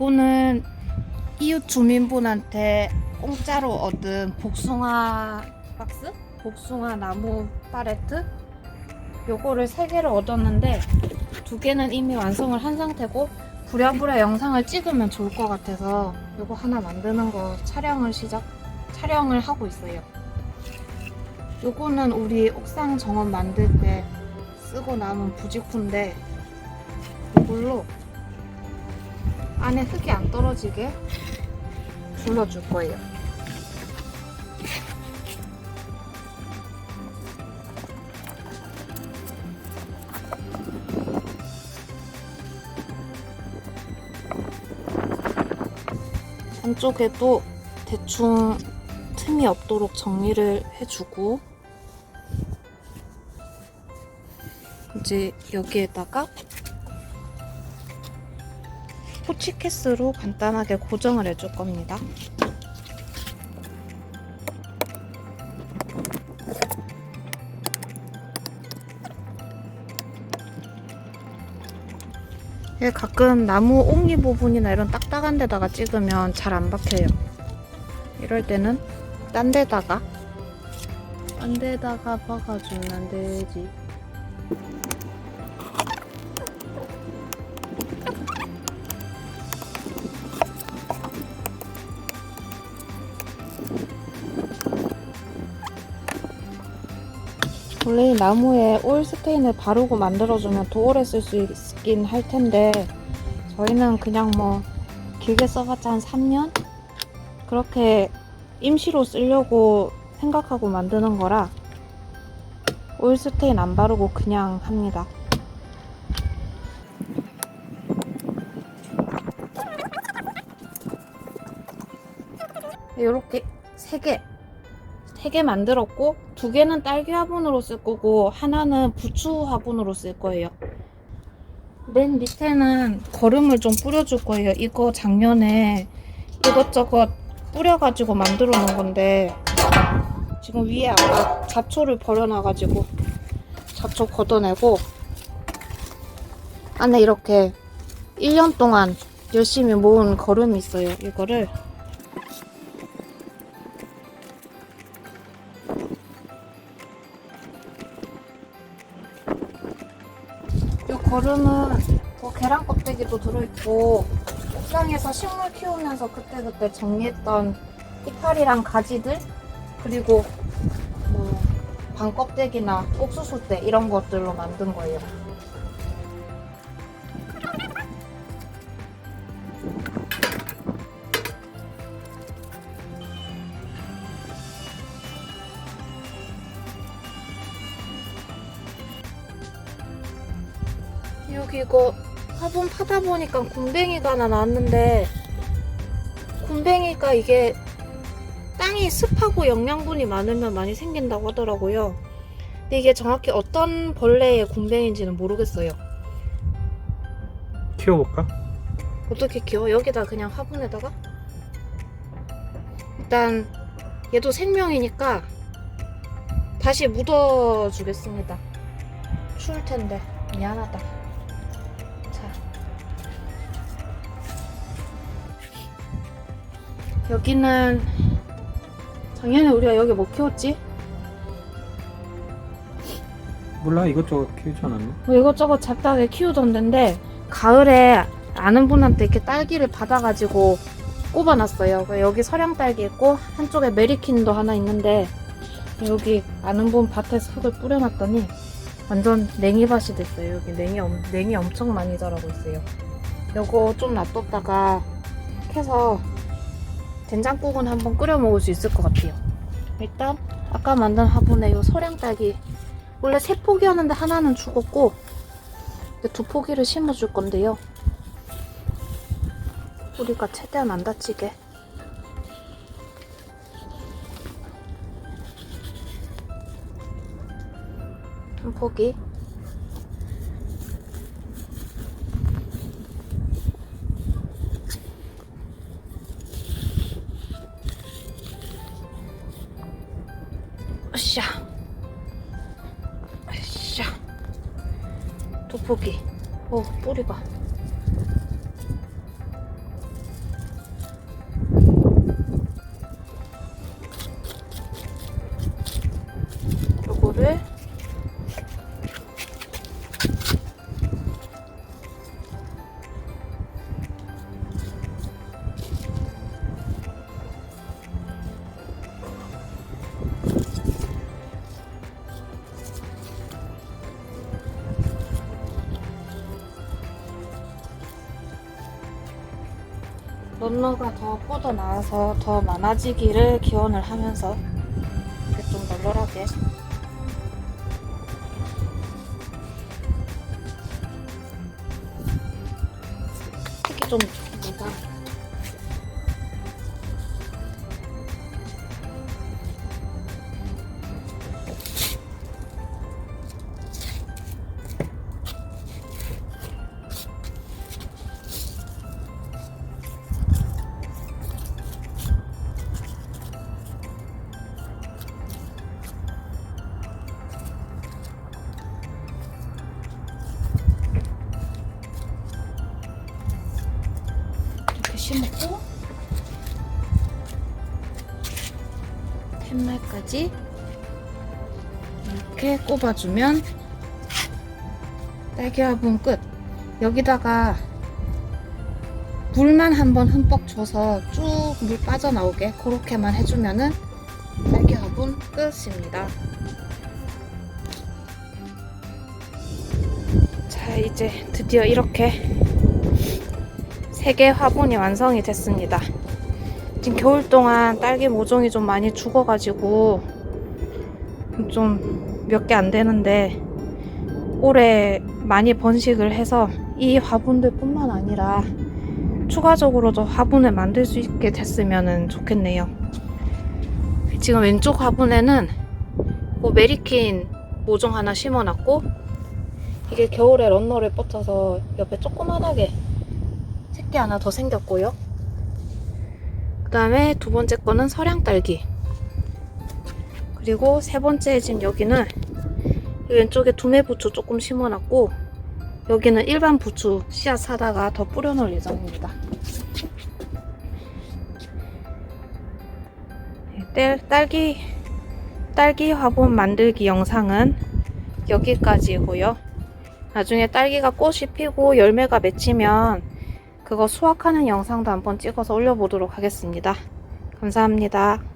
요거는 이웃 주민분한테 공짜로 얻은 복숭아 박스? 복숭아 나무 팔레트? 요거를 세 개를 얻었는데 두 개는 이미 완성을 한 상태고 부랴부랴 영상을 찍으면 좋을 것 같아서 요거 하나 만드는 거 촬영을 시작 촬영을 하고 있어요. 요거는 우리 옥상 정원 만들 때 쓰고 남은 부직포인데 이걸로 안에 흙이 안 떨어지게 둘러줄 거예요. 안쪽에도 대충 틈이 없도록 정리를 해주고 이제 여기에다가 포 치케스로 간단하게 고정을 해줄 겁니다. 이게 가끔 나무 옹이 부분이나 이런 딱딱한 데다가 찍으면 잘 안 박혀요. 이럴 때는 딴 데다가 딴 데다가 박아주면 되지. 원래 이 나무에 오일 스테인을 바르고 만들어주면 더 오래 쓸 수 있긴 할 텐데 저희는 그냥 뭐 길게 써봤자 한 3년? 그렇게 임시로 쓰려고 생각하고 만드는 거라 오일 스테인 안 바르고 그냥 합니다. 이렇게 3개 3개 만들었고 두 개는 딸기 화분으로 쓸 거고 하나는 부추 화분으로 쓸 거예요. 맨 밑에는 거름을 좀 뿌려줄 거예요. 이거 작년에 이것저것 뿌려가지고 만들어 놓은 건데 지금 위에 아까 잡초를 버려놔가지고 잡초 걷어내고 안에 이렇게 1년 동안 열심히 모은 거름이 있어요. 이거를 거름은 뭐 계란 껍데기도 들어있고 옥상에서 식물 키우면서 그때그때 정리했던 이파리랑 가지들 그리고 뭐 방 껍데기나 옥수수대 이런 것들로 만든 거예요. 여기 이거 화분 파다 보니까 곰뱅이가 하나 나왔는데 곰뱅이가 이게 땅이 습하고 영양분이 많으면 많이 생긴다고 하더라고요. 근데 이게 정확히 어떤 벌레의 곰뱅이인지는 모르겠어요. 키워볼까? 어떻게 키워? 여기다 그냥 화분에다가? 일단 얘도 생명이니까 다시 묻어주겠습니다. 추울 텐데 미안하다. 여기는 작년에 우리가 여기 뭐 키웠지? 몰라 이것저것 키우지 않았나? 뭐 이것저것 잡다하게 키우던 데인데 가을에 아는 분한테 이렇게 딸기를 받아가지고 꼽아놨어요. 여기 서량 딸기 있고 한쪽에 메리킨도 하나 있는데 여기 아는 분 밭에서 흙을 뿌려놨더니 완전 냉이밭이 됐어요. 여기 냉이, 엄- 냉이 엄청 많이 자라고 있어요. 요거 좀 놔뒀다가 캐서 된장국은 한번 끓여 먹을 수 있을 것 같아요. 일단 아까 만든 화분에 요 서량 딸기 원래 세 포기였는데 하나는 죽었고 두 포기를 심어줄 건데요. 우리가 최대한 안 다치게. 한 포기. 으쌰. 으쌰. 도포기. 어, 뿌리 봐. 요거를 런너가 더 뻗어 나와서 더 많아지기를 기원을 하면서 이렇게 좀 널널하게. 색이 좀 좋습 심었고 팻말까지 이렇게 꼽아주면 딸기 화분 끝. 여기다가 물만 한번 흠뻑 줘서 쭉 물 빠져나오게 그렇게만 해주면은 딸기 화분 끝입니다. 자 이제 드디어 이렇게 세개 화분이 완성이 됐습니다. 지금 겨울 동안 딸기 모종이 좀 많이 죽어가지고 좀 몇 개 안 되는데 올해 많이 번식을 해서 이 화분들 뿐만 아니라 추가적으로도 화분을 만들 수 있게 됐으면 좋겠네요. 지금 왼쪽 화분에는 그 메리킨 모종 하나 심어놨고 이게 겨울에 런너를 뻗쳐서 옆에 조그만하게 새끼 하나 더 생겼고요. 그 다음에 두 번째 거는 설양딸기. 그리고 세 번째 지금 여기는 이 왼쪽에 두뇌 부추 조금 심어놨고 여기는 일반 부추 씨앗 사다가 더 뿌려놓을 예정입니다. 네, 딸- 딸기 딸기 화분 만들기 영상은 여기까지고요. 나중에 딸기가 꽃이 피고 열매가 맺히면 그거 수확하는 영상도 한번 찍어서 올려보도록 하겠습니다. 감사합니다.